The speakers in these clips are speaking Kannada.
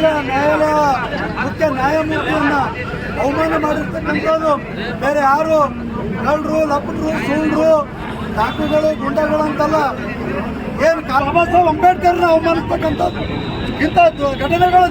ಸರ್ವೋಚ್ಚ ನ್ಯಾಯಾಲಯ ಮುಖ್ಯ ನ್ಯಾಯಮೂರ್ತಿಯನ್ನ ಅವಮಾನ ಮಾಡಿರ್ತಕ್ಕಂಥದ್ದು. ಬೇರೆ ಯಾರು? ಕಳ್ಳರು ಲಪ್ಪಟರು ಸೂಳ್ರು ಡಾಕ್ಟರ್ಗಳು ಗುಂಡಗಳು ಅಂತಲ್ಲ. ಏನು ಸಾಹೇಬ್ ಅಂಬೇಡ್ಕರ್ನ ಅವಮಾನಿಸ್ತಕ್ಕಂಥದ್ದು. ಇಂಥ ಘಟನೆಗಳು.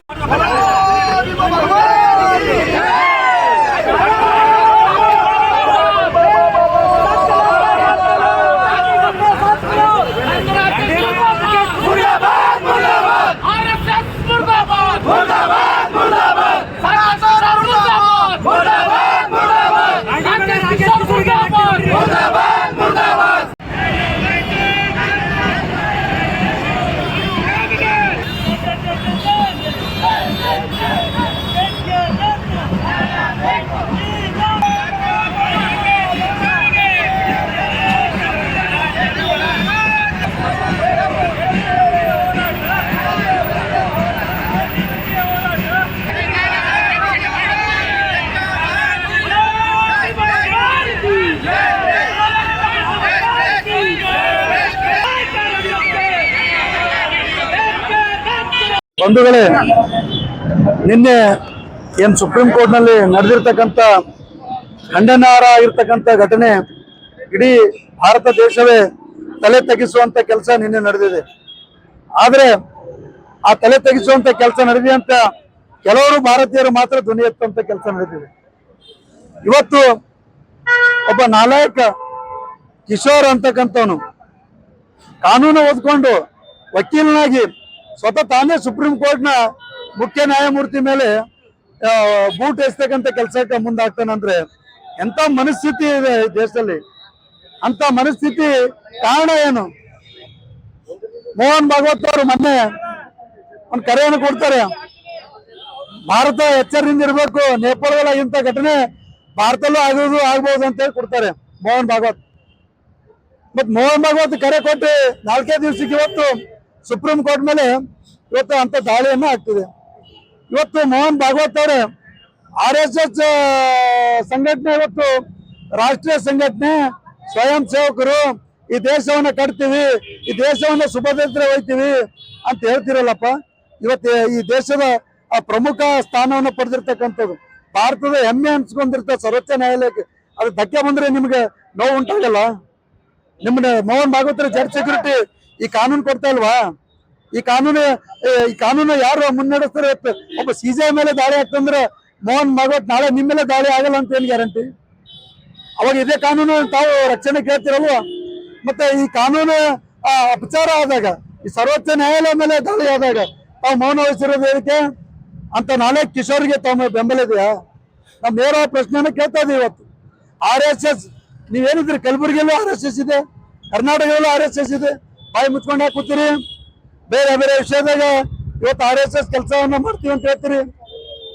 ಬಂಧುಗಳೇ, ನಿನ್ನೆ ಏನು ಸುಪ್ರೀಂ ಕೋರ್ಟ್ನಲ್ಲಿ ನಡೆದಿರ್ತಕ್ಕಂಥ ಖಂಡನಾರ್ಹ ಆಗಿರ್ತಕ್ಕಂಥ ಘಟನೆ ಇಡೀ ಭಾರತ ದೇಶವೇ ತಲೆ ತಗ್ಗಿಸುವಂತ ಕೆಲಸ ನಿನ್ನೆ ನಡೆದಿದೆ. ಆದರೆ ಆ ತಲೆ ತಗ್ಗಿಸುವಂತ ಕೆಲಸ ನಡೆದಿದೆ ಅಂತ ಕೆಲವರು ಭಾರತೀಯರು ಮಾತ್ರ ಧ್ವನಿ ಎತ್ತುವಂತ ಕೆಲಸ ನಡೆದಿದೆ. ಇವತ್ತು ಒಬ್ಬ ನಾಲಾಯಕ ಕಿಶೋರ್ ಅಂತಕ್ಕಂಥವನು ಕಾನೂನು ಓದ್ಕೊಂಡು ವಕೀಲನಾಗಿ ಸ್ವತಃ ತಾನೇ ಸುಪ್ರೀಂ ಕೋರ್ಟ್ನ ಮುಖ್ಯ ನ್ಯಾಯಮೂರ್ತಿ ಮೇಲೆ ಬೂಟ್ ಎಸ್ತಕ್ಕಂಥ ಕೆಲಸಕ್ಕೆ ಮುಂದಾಗ್ತಾನಂದ್ರೆ ಎಂತ ಮನಸ್ಥಿತಿ ಇದೆ ದೇಶದಲ್ಲಿ? ಅಂತ ಮನಸ್ಥಿತಿ ಕಾರಣ ಏನು? ಮೋಹನ್ ಭಾಗವತ್ ಅವರು ಮೊನ್ನೆ ಒಂದು ಕರೆಯನ್ನು ಕೊಡ್ತಾರೆ. ಭಾರತ ಎಚ್ಚರದಿಂದ ಇರಬೇಕು ನೇಪಾಳದಲ್ಲಿ ಇಂಥ ಘಟನೆ ಭಾರತಲ್ಲೂ ಆಗೋದು ಆಗ್ಬೋದು ಅಂತ ಹೇಳಿ ಕೊಡ್ತಾರೆ ಮೋಹನ್ ಭಾಗವತ್. ಮತ್ ಮೋಹನ್ ಭಾಗವತ್ ಕರೆ ಕೊಟ್ಟು ನಾಲ್ಕೇ ದಿವಸಕ್ಕೆ ಇವತ್ತು ಸುಪ್ರೀಂ ಕೋರ್ಟ್ ಮೇಲೆ ಇವತ್ತು ಅಂತ ದಾಳಿಯನ್ನ ಆಗ್ತಿದೆ. ಇವತ್ತು ಮೋಹನ್ ಭಾಗವತ್ ಅವರೇ, ಆರ್ ಎಸ್ ಎಸ್ ಸಂಘಟನೆ ಇವತ್ತು ರಾಷ್ಟ್ರೀಯ ಸಂಘಟನೆ, ಸ್ವಯಂ ಸೇವಕರು, ಈ ದೇಶವನ್ನ ಕಟ್ತೀವಿ, ಈ ದೇಶವನ್ನ ಸುಭದ್ರತೆ ಹೋಯ್ತೀವಿ ಅಂತ ಹೇಳ್ತಿರಲ್ಲಪ್ಪ. ಇವತ್ತು ಈ ದೇಶದ ಆ ಪ್ರಮುಖ ಸ್ಥಾನವನ್ನು ಪಡೆದಿರ್ತಕ್ಕಂಥದ್ದು, ಭಾರತದ ಹೆಮ್ಮೆ ಅನ್ಸ್ಕೊಂಡಿರ್ತ ಸರ್ವೋಚ್ಚ ನ್ಯಾಯಾಲಯಕ್ಕೆ. ಅದು ಧಕ್ಕೆ ಬಂದ್ರೆ ನಿಮ್ಗೆ ನೋವು ಉಂಟಾಗಲ್ಲ? ನಿಮ್ಮನ್ನ ಮೋಹನ್ ಭಾಗವತರ ಜಡ್ ಸೆಕ್ಯೂರಿಟಿ ಈ ಕಾನೂನು ಕೊಡ್ತಾ ಇಲ್ವಾ? ಈ ಕಾನೂನು ಈ ಕಾನೂನು ಯಾರು ಮುನ್ನಡೆಸ್ತಾರೆ? ಒಬ್ಬ ಸಿಜೆ ಮೇಲೆ ದಾಳಿ ಆಗ್ತಂದ್ರೆ ಮೋಹನ್ ಭಾಗವತ್ ನಾಳೆ ನಿಮ್ಮ ಮೇಲೆ ದಾಳಿ ಆಗಲ್ಲ ಅಂತ ಏನು ಗ್ಯಾರಂಟಿ ಅವಾಗ ಇದೇ ಕಾನೂನು ತಾವು ರಕ್ಷಣೆ ಕೇಳ್ತಿರಲ್ವಾ ಮತ್ತೆ ಈ ಕಾನೂನು ಅಪಚಾರ ಆದಾಗ, ಈ ಸರ್ವೋಚ್ಚ ನ್ಯಾಯಾಲಯ ಮೇಲೆ ದಾಳಿ ಆದಾಗ ತಾವು ಮೌನ ವಹಿಸಿರೋದು ಹೇಳಿಕೆ ಅಂತ ನಾಳೆ ಕಿಶೋರ್ಗೆ ತಮ್ಮ ಬೆಂಬಲ ಇದೆಯಾ? ನಾವು ನೇರ ಪ್ರಶ್ನೆನ ಕೇಳ್ತಾ ಇದೀವಿ ಇವತ್ತು. ಆರ್ ಎಸ್ ಎಸ್ ನೀವೇನಿದ್ರಿ ಕಲಬುರಗಿಯಲ್ಲೂ ಆರ್ ಎಸ್ ಎಸ್ ಇದೆ, ಕರ್ನಾಟಕದಲ್ಲೂ ಆರ್ ಎಸ್ ಎಸ್ ಇದೆ. ಬಾಯಿ ಮುಚ್ಕೊಂಡು ಯಾಕೆ ಕೂತೀರಿ? ಬೇರೆ ಬೇರೆ ವಿಷಯದಾಗ ಇವತ್ತು ಆರ್ ಎಸ್ ಎಸ್ ಕೆಲಸವನ್ನ ಮಾಡ್ತೀವಿ ಅಂತ ಹೇಳ್ತೀರಿ.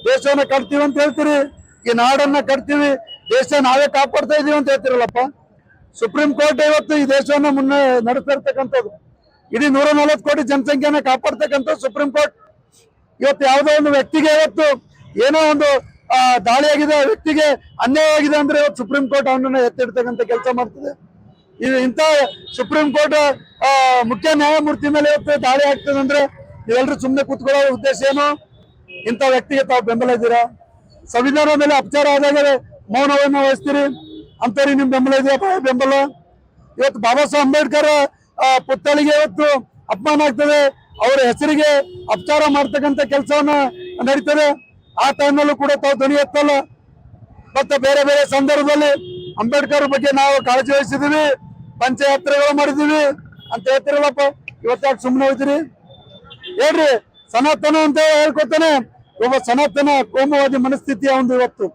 ದೇಶವನ್ನ ಕಟ್ತೀವಿ ಅಂತ ಹೇಳ್ತೀರಿ. ಈ ನಾಡನ್ನ ಕಟ್ತೀವಿ. ದೇಶ ನಾವೇ ಕಾಪಾಡ್ತಾ ಇದೀವಿ ಅಂತ ಹೇಳ್ತಿರಲ್ಲಪ್ಪ. ಸುಪ್ರೀಂ ಕೋರ್ಟ್ ಇವತ್ತು ಈ ದೇಶವನ್ನ ಮುನ್ನ ನಡೆಸ್ತಾ ಇರ್ತಕ್ಕಂಥದ್ದು. ಇಡೀ ನೂರ ನಲವತ್ತು ಕೋಟಿ ಜನಸಂಖ್ಯೆಯನ್ನ ಕಾಪಾಡ್ತಕ್ಕಂಥ ಸುಪ್ರೀಂ ಕೋರ್ಟ್. ಇವತ್ತು ಯಾವುದೋ ಒಂದು ವ್ಯಕ್ತಿಗೆ ಇವತ್ತು ಏನೋ ಒಂದು ದಾಳಿಯಾಗಿದೆ. ವ್ಯಕ್ತಿಗೆ ಅನ್ಯಾಯವಾಗಿದೆ ಅಂದ್ರೆ ಇವತ್ತು ಸುಪ್ರೀಂ ಕೋರ್ಟ್ ಅವನನ್ನ ಎತ್ತಿಡ್ತಕ್ಕಂಥ ಕೆಲಸ ಮಾಡ್ತದೆ. ಇದು ಇಂಥ ಸುಪ್ರೀಂ ಕೋರ್ಟ್ ಮುಖ್ಯ ನ್ಯಾಯಮೂರ್ತಿ ಮೇಲೆ ಇವತ್ತು ದಾಳಿ ಆಗ್ತದೆ ನೀವೆಲ್ಲರೂ ಸುಮ್ಮನೆ ಕೂತ್ಕೊಳ್ಳೋ ಉದ್ದೇಶ ಏನು? ಇಂಥ ವ್ಯಕ್ತಿಗೆ ತಾವು ಬೆಂಬಲ ಇದ್ದೀರಾ? ಸಂವಿಧಾನ ಮೇಲೆ ಅಪಚಾರ ಆದಾಗ ಮೌನವನ್ನು ವಹಿಸ್ತೀರಿ? ಅಂತವ್ರಿಗೆ ನಿಮ್ ಬೆಂಬಲ ಇದೆಯಾ? ಬೆಂಬಲ? ಇವತ್ತು ಬಾಬಾ ಸಾಹೇಬ್ ಅಂಬೇಡ್ಕರ್ ಪುತ್ಥಳಿಗೆ ಇವತ್ತು ಅಪಮಾನ ಆಗ್ತದೆ. ಅವರ ಹೆಸರಿಗೆ ಅಪಚಾರ ಮಾಡ್ತಕ್ಕಂಥ ಕೆಲಸವನ್ನ ನಡೀತದೆ. ಆ ಟೈಮ್ನಲ್ಲೂ ಕೂಡ ತಾವು ಧ್ವನಿ ಎತ್ತಲ್ಲ. ಮತ್ತೆ ಬೇರೆ ಬೇರೆ ಸಂದರ್ಭದಲ್ಲಿ ಅಂಬೇಡ್ಕರ್ ಬಗ್ಗೆ ನಾವು ಕಾಳಜಿ ವಹಿಸಿದೀವಿ ಪಂಚಯಾತ್ರೆಗಳು ಮಾಡಿದೀವಿ ಅಂತ ಹೇಳ್ತಿರಲ್ಲಪ್ಪ, ಇವತ್ತಾಗ ಸುಮ್ಮನೆ ಹೋಯ್ತೀರಿ? ಹೇಳ್ರಿ, ಸನಾತನ ಅಂತ ಹೇಳ್ಕೊತಾನೆ ಒಬ್ಬ ಸನಾತನ ಕೋಮುವಾದಿ ಮನಸ್ಥಿತಿಯ ಒಂದು ಇವತ್ತು.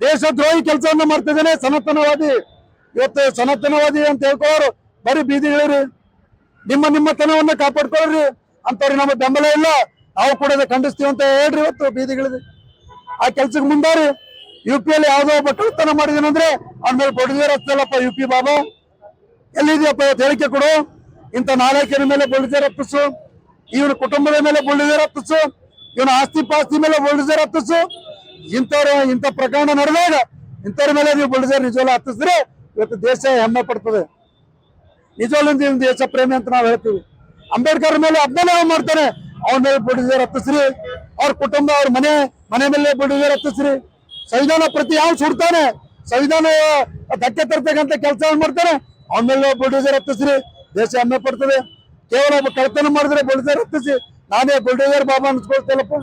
ದೇಶದ್ರೋಹಿ ಕೆಲಸವನ್ನ ಮಾಡ್ತಿದ್ದಾನೆ, ಸನಾತನವಾದಿ. ಇವತ್ತು ಸನಾತನವಾದಿ ಅಂತ ಹೇಳ್ಕೊಳ್ಳೋರು, ಬರೀ ಬೀದಿಗಳಿರಿ ನಿಮ್ಮ ನಿಮ್ಮ ತನವನ್ನ ಕಾಪಾಡ್ಕೊಳ್ರಿ ಅಂತವ್ರಿಗೆ ನಮ್ಮ ಬೆಂಬಲ ಇಲ್ಲ. ನಾವು ಕೂಡ ಖಂಡಿಸ್ತೀವಿ ಅಂತ ಹೇಳ್ರಿ ಇವತ್ತು ಬೀದಿಗಳಿದೆ ಆ ಕೆಲ್ಸಕ್ಕೆ ಮುಂದಾರಿ. ಯು ಪಿ ಅಲ್ಲಿ ಯಾವ್ದೋ ಒಬ್ಬ ಕಳ್ತನ ಮಾಡಿದೀನಂದ್ರೆ, ಅವ್ನ ಮೇಲೆ ಬಡಿದೇ ಯು ಪಿ ಬಾಬಾ. ಎಲ್ಲಿದೆಯಪ್ಪ ಇವತ್ತು ಹೇಳಿಕೆ ಕೊಡು. ಇಂಥ ನಾಲ್ಕರ ಮೇಲೆ ಬುಲ್ಡೇಜರ್ ರಪ್ಪಿಸು ಇವನ ಕುಟುಂಬದ ಮೇಲೆ ಬುಲ್ಡೇಜರ್ ರಪ್ಪಿಸು ಇವನ ಆಸ್ತಿ ಪಾಸ್ತಿ ಮೇಲೆ ಬುಲ್ಡೇಜರ್ ರಪ್ಪಿಸು ಇಂಥವ್ರ, ಇಂಥ ಪ್ರಕರಣ ನಡೆದಾಗ ಇಂಥವ್ರ ಮೇಲೆ ನೀವು ಬುಲ್ಡೇಜರ್ ನಿಜವಲ್ಲ ಹತ್ತಿಸಿದ್ರೆ ಇವತ್ತು ದೇಶ ಹೆಮ್ಮೆ ಪಡ್ತದೆ. ನಿಜವಲ್ಲ ದೇಶ ಪ್ರೇಮಿ ಅಂತ ನಾವು ಹೇಳ್ತೀವಿ. ಅಂಬೇಡ್ಕರ್ ಮೇಲೆ ಅಜ್ಞಾನ ಮಾಡ್ತಾನೆ. ಅವನ ಮೇಲೆ ಬುಲ್ಡೇಜರ್ ಹತ್ತಿಸ್ರಿ. ಅವ್ರ ಕುಟುಂಬ, ಅವ್ರ ಮನೆ ಮನೆ ಮೇಲೆ ಬುಲ್ಡೋಜರ್ ಹತ್ತಿಸ್ರಿ. ಸಂವಿಧಾನ ಪ್ರತಿ ಯಾವ ಸುಡ್ತಾನೆ, ಸಂವಿಧಾನ ಧಕ್ಕೆ ತರ್ತಕ್ಕಂಥ ಕೆಲಸ ಮಾಡ್ತಾನೆ? ಅವನ ಬುಲ್ಡೋಸರ್ ಹತ್ತಿಸ್ರಿ. ದೇಶ ಹೆಮ್ಮೆ ಪಡ್ತದೆ. ಕೇವಲ ಒಬ್ಬ ಕಳ್ತನ ಮಾಡಿದ್ರೆ ಬುಲ್ಡೋಸರ್ ಹತ್ತಿಸಿ. ನಾನೇ ಬುಲ್ಡೋಸರ್ ಬಾಬಾ ಅನ್ಸ್ಕೊಳ್ತೇನಪ್ಪ.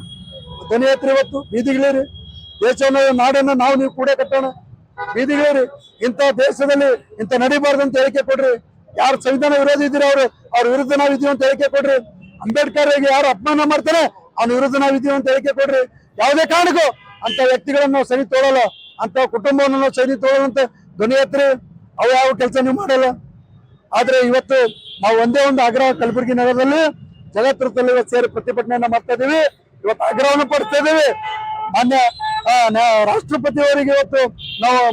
ಧ್ವನಿ ಎತ್ರಿ ಇವತ್ತು ಬೀದಿಗಳಿರಿ ದೇಶವನ್ನು ನಾಡನ್ನ ನಾವು ನೀವು ಕೂಡ ಕಟ್ಟೋಣ. ಬೀದಿಗಳಿರಿ ಇಂಥ ದೇಶದಲ್ಲಿ ಇಂಥ ಅಂತ ಹೇಳಿಕೆ ಕೊಡ್ರಿ. ಯಾರು ಸಂವಿಧಾನ ವಿರೋಧಿ ಇದ್ದೀರಿ ಅವರು, ಅವ್ರ ವಿರುದ್ಧ ನಾವು ಇದೀವಿ ಅಂತ ಹೇಳಿಕೆ ಕೊಡ್ರಿ. ಅಂಬೇಡ್ಕರ್ ಯಾರು ಅಪಮಾನ ಮಾಡ್ತಾರೆ ಅವ್ನ ವಿರುದ್ಧ ನಾವು ಇದೀವಿ ಅಂತ ಹೇಳಿಕೆ ಕೊಡ್ರಿ. ಯಾವುದೇ ಕಾರಣಕ್ಕೂ ಅಂತ ವ್ಯಕ್ತಿಗಳನ್ನ ಸರಿ ತೋಳಲ್ಲ ಅಂತ ಕುಟುಂಬವನ್ನು ನಾವು ಸರಿ ತೋಳಂತ ಧ್ವನಿ ಎತ್ತರಿ. ಅವು ಯಾವ ಕೆಲಸ ನೀವು ಮಾಡಲ್ಲ? ಆದರೆ ಇವತ್ತು ನಾವು ಒಂದೇ ಒಂದು ಆಗ್ರಹ ಕಲಬುರಗಿ ನಗರದಲ್ಲಿ ಜಗತ್ತಲ್ಲಿ ಇವತ್ತು ಸೇರಿ ಪ್ರತಿಭಟನೆಯನ್ನು ಮಾಡ್ತಾ ಇದೀವಿ. ಇವತ್ತು ಆಗ್ರಹವನ್ನು ಪಡಿಸ್ತಾ ಇದೀವಿ. ಮಾನ್ಯ ರಾಷ್ಟ್ರಪತಿ ಅವರಿಗೆ ಇವತ್ತು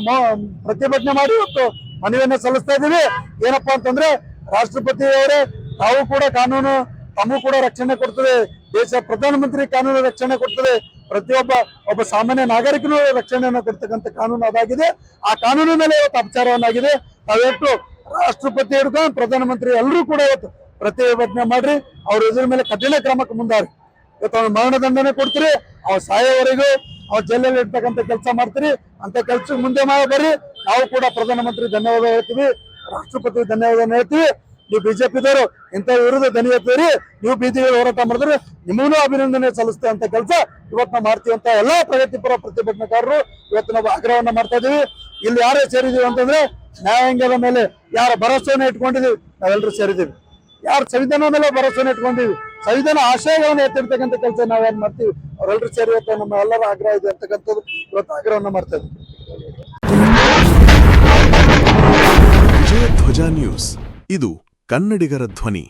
ನಾವು ಪ್ರತಿಭಟನೆ ಮಾಡಿ ಇವತ್ತು ಮನವಿಯನ್ನ ಸಲ್ಲಿಸ್ತಾ ಇದೀವಿ. ಏನಪ್ಪಾ ಅಂತಂದ್ರೆ ರಾಷ್ಟ್ರಪತಿ ಅವರೇ ತಾವು ಕೂಡ ಕಾನೂನು, ತಮಗೂ ಕೂಡ ರಕ್ಷಣೆ ಕೊಡ್ತದೆ. ದೇಶ ಪ್ರಧಾನಮಂತ್ರಿ ಕಾನೂನು ರಕ್ಷಣೆ ಕೊಡ್ತದೆ. ಪ್ರತಿಯೊಬ್ಬ ಒಬ್ಬ ಸಾಮಾನ್ಯ ನಾಗರಿಕನು ರಕ್ಷಣೆಯನ್ನು ಕೊಡ್ತಕ್ಕಂಥ ಕಾನೂನು ಅದಾಗಿದೆ. ಆ ಕಾನೂನಿನ ಮೇಲೆ ಇವತ್ತು ಅಪಚಾರವನ್ನಾಗಿದೆ. ತಾವೆಷ್ಟು ರಾಷ್ಟ್ರಪತಿ ಹಿಡ್ಕೊಂಡು ಪ್ರಧಾನಮಂತ್ರಿ ಎಲ್ಲರೂ ಕೂಡ ಇವತ್ತು ಪ್ರತಿಭಟನೆ ಮಾಡ್ರಿ. ಅವ್ರ ಎದುರ ಮೇಲೆ ಕಠಿಣ ಕ್ರಮಕ್ಕೆ ಮುಂದಾರಿ. ಇವತ್ತು ಅವ್ನ ಮರಣದಂಡನೆ ಕೊಡ್ತೀರಿ. ಅವ್ರ ಸಾಯೋವರೆಗೂ ಅವ್ರ ಜೈಲಲ್ಲಿ ಇರ್ತಕ್ಕಂಥ ಕೆಲಸ ಮಾಡ್ತೀರಿ. ಅಂತ ಕೆಲ್ಸಕ್ಕೆ ಮುಂದೆ ಮಾಡಿ ಬರ್ರಿ. ನಾವು ಕೂಡ ಪ್ರಧಾನಮಂತ್ರಿ ಧನ್ಯವಾದ ಹೇಳ್ತೀವಿ. ರಾಷ್ಟ್ರಪತಿ ಧನ್ಯವಾದ ಹೇಳ್ತೀವಿ. ನೀವು ಬಿಜೆಪಿದವರು ಇಂಥ ವಿರುದ್ಧ ದನಿ ಎತ್ತೀರಿ ನೀವು ಬೀದಿಗೆ ಹೋರಾಟ ಮಾಡಿದ್ರೆ ನಿಮಗೂ ಅಭಿನಂದನೆ ಸಲ್ಲಿಸ್ತೇ ಅಂತ ಕೆಲಸ ಇವತ್ತು ನಾವು ಮಾಡ್ತೀವಿ ಅಂತ ಎಲ್ಲಾ ಪ್ರಗತಿಪರ ಪ್ರತಿಭಟನಾಕಾರರು ಇವತ್ತು ನಾವು ಆಗ್ರಹವನ್ನ ಮಾಡ್ತಾ ಇದೀವಿ. ಇಲ್ಲಿ ಯಾರೇ ಸೇರಿದೀವಿ ಅಂತಂದ್ರೆ ನ್ಯಾಯಾಂಗದ ಮೇಲೆ ಯಾರ ಭರವಸೆಯನ್ನು ಇಟ್ಕೊಂಡಿದೀವಿ ನಾವೆಲ್ಲರೂ ಸೇರಿದೀವಿ. ಯಾರು ಸಂವಿಧಾನ ಮೇಲೆ ಭರವಸೆಯನ್ನು ಇಟ್ಕೊಂಡಿವಿ ಸಂವಿಧಾನ ಆಶಯಗಳನ್ನು ಎತ್ತಿರ್ತಕ್ಕಂಥ ಕೆಲಸ ನಾವೇನ್ ಮಾಡ್ತೀವಿ, ಅವರೆಲ್ಲರೂ ಸೇರಿ ಇವತ್ತು ನಮ್ಮ ಎಲ್ಲರ ಆಗ್ರಹ ಇದೆ ಅಂತಕ್ಕಂಥದ್ದು ಇವತ್ತು ಆಗ್ರಹವನ್ನ ಮಾಡ್ತಾ ಇದ್ದೀವಿ ಧ್ವಜ ನ್ಯೂಸ್. ಇದು ಕನ್ನಡಿಗರ ಧ್ವನಿ.